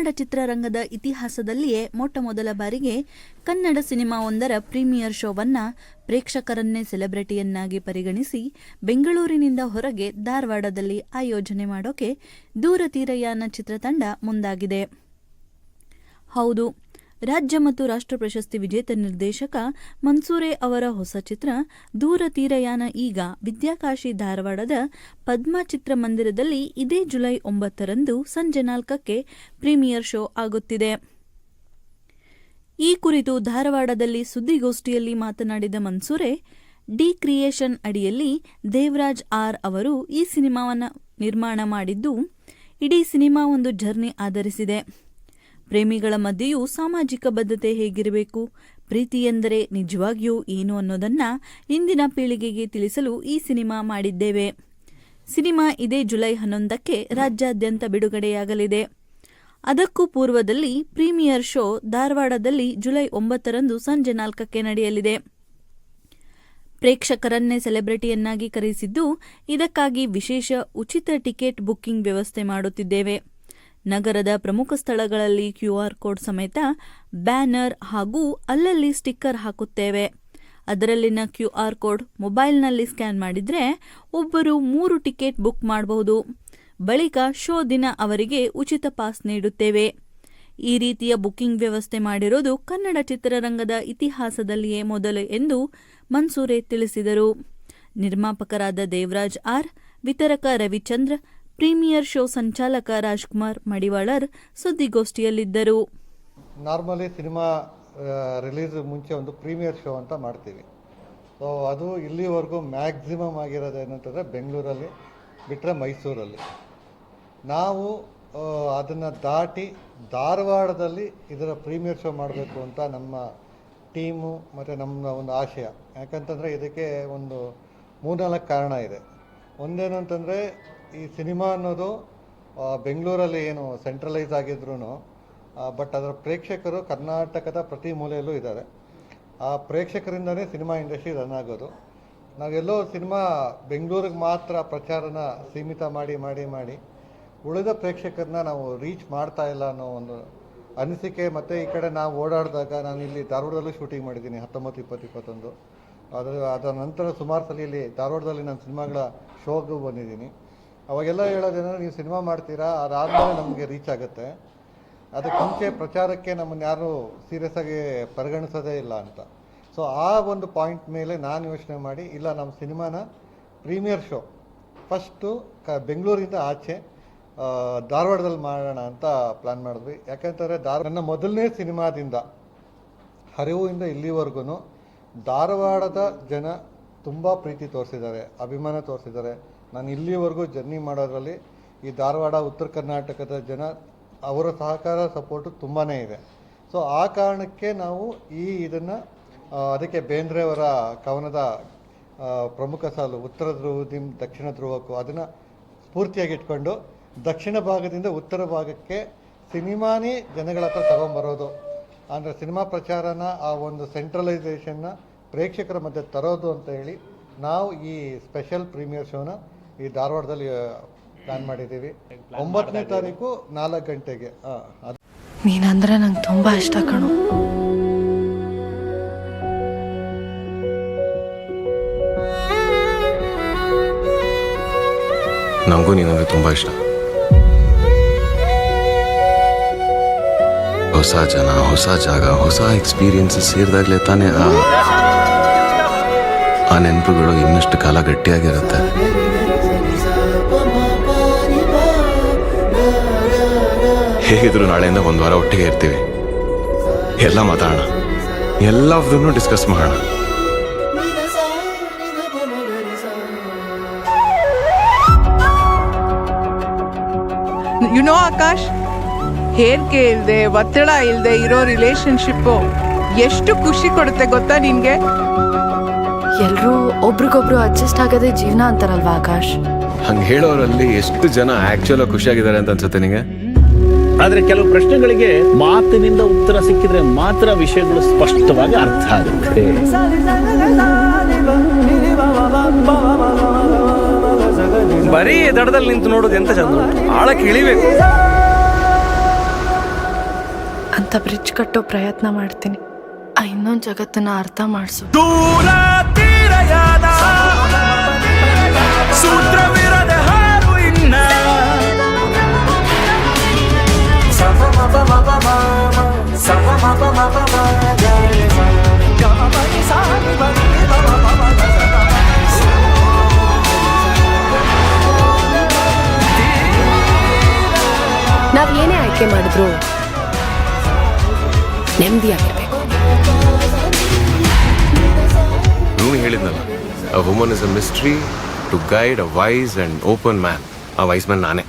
ಕನ್ನಡ ಚಿತ್ರರಂಗದ ಇತಿಹಾಸದಲ್ಲಿಯೇ ಮೊಟ್ಟ ಮೊದಲ ಬಾರಿಗೆ ಕನ್ನಡ ಸಿನಿಮಾವೊಂದರ ಪ್ರೀಮಿಯರ್ ಶೋವನ್ನ ಪ್ರೇಕ್ಷಕರನ್ನೇ ಸೆಲೆಬ್ರಿಟಿಯನ್ನಾಗಿ ಪರಿಗಣಿಸಿ ಬೆಂಗಳೂರಿನಿಂದ ಹೊರಗೆ ಧಾರವಾಡದಲ್ಲಿ ಆಯೋಜನೆ ಮಾಡೋಕೆ ದೂರತೀರಯಾನ ಚಿತ್ರತಂಡ ಮುಂದಾಗಿದೆ. ಹೌದು ರಾಜ್ಯ ಮತ್ತು ರಾಷ್ಟ್ರ ಪ್ರಶಸ್ತಿ ವಿಜೇತ ನಿರ್ದೇಶಕ ಮನ್ಸೂರೆ ಅವರ ಹೊಸ ಚಿತ್ರ ದೂರ ತೀರಯಾನ ಈಗ ವಿದ್ಯಾಕಾಶಿ ಧಾರವಾಡದ ಪದ್ಮ ಚಿತ್ರಮಂದಿರದಲ್ಲಿ ಇದೇ ಜುಲೈ ಒಂಬತ್ತರಂದು ಸಂಜೆ ನಾಲ್ಕಕ್ಕೆ ಪ್ರೀಮಿಯರ್ ಶೋ ಆಗುತ್ತಿದೆ. ಈ ಕುರಿತು ಧಾರವಾಡದಲ್ಲಿ ಸುದ್ದಿಗೋಷ್ಠಿಯಲ್ಲಿ ಮಾತನಾಡಿದ ಮನ್ಸೂರೆ, ಡಿ ಕ್ರಿಯೇಷನ್ ಅಡಿಯಲ್ಲಿ ದೇವರಾಜ್ ಆರ್ ಅವರು ಈ ಸಿನಿಮಾವನ್ನು ನಿರ್ಮಾಣ ಮಾಡಿದ್ದು, ಇಡೀ ಸಿನಿಮಾ ಒಂದು ಜರ್ನಿ ಆಧರಿಸಿದೆ. ಪ್ರೇಮಿಗಳ ಮಧ್ಯೆಯೂ ಸಾಮಾಜಿಕ ಬದ್ಧತೆ ಹೇಗಿರಬೇಕು? ಪ್ರೀತಿ ಎಂದರೆ ನಿಜವಾಗಿಯೂ ಏನು ಅನ್ನೋದನ್ನ ಇಂದಿನ ಪೀಳಿಗೆಗೆ ತಿಳಿಸಲು ಈ ಸಿನಿಮಾ ಮಾಡಿದ್ದೇವೆ. ಸಿನಿಮಾ ಇದೇ ಜುಲೈ ಹನ್ನೊಂದಕ್ಕೆ ರಾಜ್ಯಾದ್ಯಂತ ಬಿಡುಗಡೆಯಾಗಲಿದೆ. ಅದಕ್ಕೂ ಪೂರ್ವದಲ್ಲಿ ಪ್ರೀಮಿಯರ್ ಶೋ ಧಾರವಾಡದಲ್ಲಿ ಜುಲೈ ಒಂಬತ್ತರಂದು ಸಂಜೆ ನಾಲ್ಕಕ್ಕೆ ನಡೆಯಲಿದೆ. ಪ್ರೇಕ್ಷಕರನ್ನೇ ಸೆಲೆಬ್ರಿಟಿಯನ್ನಾಗಿ ಕರೆಸಿದ್ದು ಇದಕ್ಕಾಗಿ ವಿಶೇಷ ಉಚಿತ ಟಿಕೆಟ್ ಬುಕ್ಕಿಂಗ್ ವ್ಯವಸ್ಥೆ ಮಾಡುತ್ತಿದ್ದೇವೆ. ನಗರದ ಪ್ರಮುಖ ಸ್ಥಳಗಳಲ್ಲಿ ಕ್ಯೂಆರ್ ಕೋಡ್ ಸಮೇತ ಬ್ಯಾನರ್ ಹಾಗೂ ಅಲ್ಲಲ್ಲಿ ಸ್ಟಿಕ್ಕರ್ ಹಾಕುತ್ತೇವೆ. ಅದರಲ್ಲಿನ ಕ್ಯೂಆರ್ ಕೋಡ್ ಮೊಬೈಲ್ನಲ್ಲಿ ಸ್ಕ್ಯಾನ್ ಮಾಡಿದರೆ ಒಬ್ಬರು ಮೂರು ಟಿಕೆಟ್ ಬುಕ್ ಮಾಡಬಹುದು. ಬಳಿಕ ಶೋ ದಿನ ಅವರಿಗೆ ಉಚಿತ ಪಾಸ್ ನೀಡುತ್ತೇವೆ. ಈ ರೀತಿಯ ಬುಕ್ಕಿಂಗ್ ವ್ಯವಸ್ಥೆ ಮಾಡಿರೋದು ಕನ್ನಡ ಚಿತ್ರರಂಗದ ಇತಿಹಾಸದಲ್ಲಿಯೇ ಮೊದಲು ಎಂದು ಮನ್ಸೂರೆ ತಿಳಿಸಿದರು. ನಿರ್ಮಾಪಕರಾದ ದೇವರಾಜ್ ಆರ್, ವಿತರಕ ರವಿಚಂದ್ರ ಪ್ರೀಮಿಯರ್ ಶೋ ಸಂಚಾಲಕ ರಾಜ್ಕುಮಾರ್ ಮಡಿವಾಳರ್ ಸುದ್ದಿಗೋಷ್ಠಿಯಲ್ಲಿದ್ದರು. ನಾರ್ಮಲಿ ಸಿನಿಮಾ ರಿಲೀಸ್ ಮುಂಚೆ ಒಂದು ಪ್ರೀಮಿಯರ್ ಶೋ ಅಂತ ಮಾಡ್ತೀವಿ. ಸೊ, ಅದು ಇಲ್ಲಿವರೆಗೂ ಮ್ಯಾಕ್ಸಿಮಮ್ ಆಗಿರೋದು ಏನಂತಂದರೆ ಬೆಂಗಳೂರಲ್ಲಿ ಬಿಟ್ಟರೆ ಮೈಸೂರಲ್ಲಿ. ನಾವು ಅದನ್ನು ದಾಟಿ ಧಾರವಾಡದಲ್ಲಿ ಇದರ ಪ್ರೀಮಿಯರ್ ಶೋ ಮಾಡಬೇಕು ಅಂತ ನಮ್ಮ ಟೀಮು ಮತ್ತು ನಮ್ಮ ಒಂದು ಆಶಯ. ಯಾಕಂತಂದರೆ ಇದಕ್ಕೆ ಒಂದು ಮೂರ್ನಾಲ್ಕು ಕಾರಣ ಇದೆ. ಒಂದೇನು ಅಂತಂದರೆ ಈ ಸಿನಿಮಾ ಅನ್ನೋದು ಬೆಂಗಳೂರಲ್ಲಿ ಏನು ಸೆಂಟ್ರಲೈಸ್ ಆಗಿದ್ರು ಬಟ್ ಅದರ ಪ್ರೇಕ್ಷಕರು ಕರ್ನಾಟಕದ ಪ್ರತಿ ಮೂಲೆಯಲ್ಲೂ ಇದ್ದಾರೆ. ಆ ಪ್ರೇಕ್ಷಕರಿಂದನೇ ಸಿನಿಮಾ ಇಂಡಸ್ಟ್ರಿ ರನ್ ಆಗೋದು. ನಾವೆಲ್ಲೋ ಸಿನಿಮಾ ಬೆಂಗಳೂರಿಗೆ ಮಾತ್ರ ಪ್ರಚಾರನ ಸೀಮಿತ ಮಾಡಿ ಮಾಡಿ ಮಾಡಿ, ಉಳಿದ ಪ್ರೇಕ್ಷಕರನ್ನ ನಾವು ರೀಚ್ ಮಾಡ್ತಾ ಇಲ್ಲ ಅನ್ನೋ ಒಂದು ಅನಿಸಿಕೆ, ಮತ್ತು ಈ ಕಡೆ ನಾವು ಓಡಾಡಿದಾಗ ನಾನು ಇಲ್ಲಿ ಧಾರವಾಡದಲ್ಲೂ ಶೂಟಿಂಗ್ ಮಾಡಿದ್ದೀನಿ, ಹತ್ತೊಂಬತ್ತು, ಇಪ್ಪತ್ತು, ಇಪ್ಪತ್ತೊಂದು. ಅದರ ಅದರ ನಂತರ ಸುಮಾರು ಸಲ ಇಲ್ಲಿ ಧಾರವಾಡದಲ್ಲಿ ನಾನು ಸಿನಿಮಾಗಳ ಶೋಗೂ ಬಂದಿದ್ದೀನಿ. ಅವಾಗೆಲ್ಲ ಹೇಳೋದೇನೋ ನೀವು ಸಿನಿಮಾ ಮಾಡ್ತೀರಾ, ಅದಾದಮೇಲೆ ನಮಗೆ ರೀಚ್ ಆಗುತ್ತೆ. ಅದಕ್ಕೆ ಮುಂಚೆ ಪ್ರಚಾರಕ್ಕೆ ನಮ್ಮನ್ನು ಯಾರು ಸೀರಿಯಸ್ ಆಗಿ ಪರಿಗಣಿಸೋದೇ ಇಲ್ಲ ಅಂತ. ಸೊ ಆ ಒಂದು ಪಾಯಿಂಟ್ ಮೇಲೆ ನಾನು ಯೋಚನೆ ಮಾಡಿ, ಇಲ್ಲ, ನಮ್ಮ ಸಿನಿಮಾನ ಪ್ರೀಮಿಯರ್ ಶೋ ಫಸ್ಟು ಕ, ಬೆಂಗಳೂರಿಂದ ಆಚೆ ಧಾರವಾಡದಲ್ಲಿ ಮಾಡೋಣ ಅಂತ ಪ್ಲ್ಯಾನ್ ಮಾಡಿದ್ವಿ. ಯಾಕಂತಂದರೆ ಧಾರ ನನ್ನ ಮೊದಲನೇ ಸಿನಿಮಾದಿಂದ ಹರಿವಿಂದ ಇಲ್ಲಿವರೆಗೂ, ಧಾರವಾಡದ ಜನ ತುಂಬ ಪ್ರೀತಿ ತೋರಿಸಿದ್ದಾರೆ, ಅಭಿಮಾನ ತೋರಿಸಿದ್ದಾರೆ. ನಾನು ಇಲ್ಲಿವರೆಗೂ ಜರ್ನಿ ಮಾಡೋದ್ರಲ್ಲಿ ಈ ಧಾರವಾಡ, ಉತ್ತರ ಕರ್ನಾಟಕದ ಜನ ಅವರ ಸಹಕಾರ ಸಪೋರ್ಟು ತುಂಬಾ ಇದೆ. ಸೊ ಆ ಕಾರಣಕ್ಕೆ ನಾವು ಈ ಇದನ್ನು ಅದಕ್ಕೆ ಬೇಂದ್ರೆಯವರ ಕವನದ ಪ್ರಮುಖ ಸಾಲು, ಉತ್ತರ ಧ್ರುವದಿಂದ ದಕ್ಷಿಣ ಧ್ರುವಕ್ಕೂ ಅದನ್ನು ಸ್ಫೂರ್ತಿಯಾಗಿ ಇಟ್ಕೊಂಡು ದಕ್ಷಿಣ ಭಾಗದಿಂದ ಉತ್ತರ ಭಾಗಕ್ಕೆ ಸಿನಿಮಾನೇ ಜನಗಳ ಹತ್ರ ತಗೊಂಬರೋದು ಅಂದರೆ ಸಿನಿಮಾ ಪ್ರಚಾರನ, ಆ ಒಂದು ಸೆಂಟ್ರಲೈಸೇಷನ್ನ ಪ್ರೇಕ್ಷಕರ ಮಧ್ಯೆ ತರೋದು ಅಂತ ಹೇಳಿ ನಾವು ಈ ಸ್ಪೆಷಲ್ ಪ್ರೀಮಿಯರ್ ಶೋನ ಈ ಧಾರವಾಡದಲ್ಲಿ ಪ್ಲಾನ್ ಮಾಡಿದ್ದೀವಿ. ಒಂಬತ್ತನೇ ತಾರೀಕು ನಾಲ್ಕು ಗಂಟೆಗೆ. ನೀನಂದ್ರೆ ನಂಗೆ ತುಂಬಾ ಇಷ್ಟ ಕಣು. ನನಗೂ ನೀನಂದ್ರೆ ತುಂಬ ಇಷ್ಟ. ಹೊಸ ಜನ ಹೊಸ ಜಾಗ ಹೊಸ ಎಕ್ಸ್ಪೀರಿಯನ್ಸ್ ಸೇರಿದಾಗಲೇ ತಾನೇ ಆ ಆ ನೆನಪುಗಳು ಇನ್ನಷ್ಟು ಕಾಲ ಗಟ್ಟಿಯಾಗಿರುತ್ತೆ. ಹೇಗಿದ್ರು ನಾಳೆಯಿಂದ ಒಂದು ವಾರ ಒಟ್ಟಿಗೆ ಇರ್ತೀವಿ. ಎಲ್ಲ ಮಾತಾಡೋಣ. ಎಲ್ಲದನ್ನು ಡಿಸ್ಕಸ್ ಮಾಡೋಣ. ಯು ನೋ ಆಕಾಶ್ ಹೇರಿಕೆ ಇಲ್ಲದೆ ಒತ್ತಡ ಇಲ್ಲದೆ ಇರೋ ರಿಲೇಶನ್ಶಿಪ್ಪು ಎಷ್ಟು ಖುಷಿ ಕೊಡುತ್ತೆ ಗೊತ್ತಾ ನಿನ್ಗೆ? ಎಲ್ಲರೂ ಒಬ್ರಿಗೊಬ್ರು ಅಡ್ಜಸ್ಟ್ ಆಗದೆ ಜೀವನ ಅಂತಾರಲ್ವಾ ಆಕಾಶ್? ಹಂಗೆ ಹೇಳೋರಲ್ಲಿ ಎಷ್ಟು ಜನ ಆಕ್ಚುಲ್ ಖುಷಿಯಾಗಿದ್ದಾರೆ ಅಂತ ಅನ್ಸುತ್ತೆ ನಿಮಗೆ ಆದ್ರೆ ಕೆಲವು ಪ್ರಶ್ನೆಗಳಿಗೆ ಮಾತಿನಿಂದ ಉತ್ತರ ಸಿಕ್ಕಿದ್ರೆ ಮಾತ್ರ ವಿಷಯಗಳು ಸ್ಪಷ್ಟವಾಗಿ ಅರ್ಥ ಆಗುತ್ತೆ. ಬರೀ ದಡದಲ್ಲಿ ನಿಂತು ನೋಡೋದು ಎಂತ ಚಂದ ಆಳ ಆಳಕ್ಕೆ ಇಳಿಬೇಕು. ಅಂತ ಬ್ರಿಡ್ಜ್ ಕಟ್ಟೋ ಪ್ರಯತ್ನ ಮಾಡ್ತೀನಿ. ಆ ಇನ್ನೊಂದು ಜಗತ್ತನ್ನ ಅರ್ಥ ಮಾಡಿಸು. ದೂರ ತೀರಯಾದ ನಾವ್ ಏನೇ ಆಯ್ಕೆ ಮಾಡಿದ್ರು ನೆಮ್ಮದಿಯಾಗಿರ್ಬೇಕು ನೀವು ಹೇಳಿದ್ನಲ್ಲ a woman is a mystery to guide a wise and open man a wise man ನಾನೇ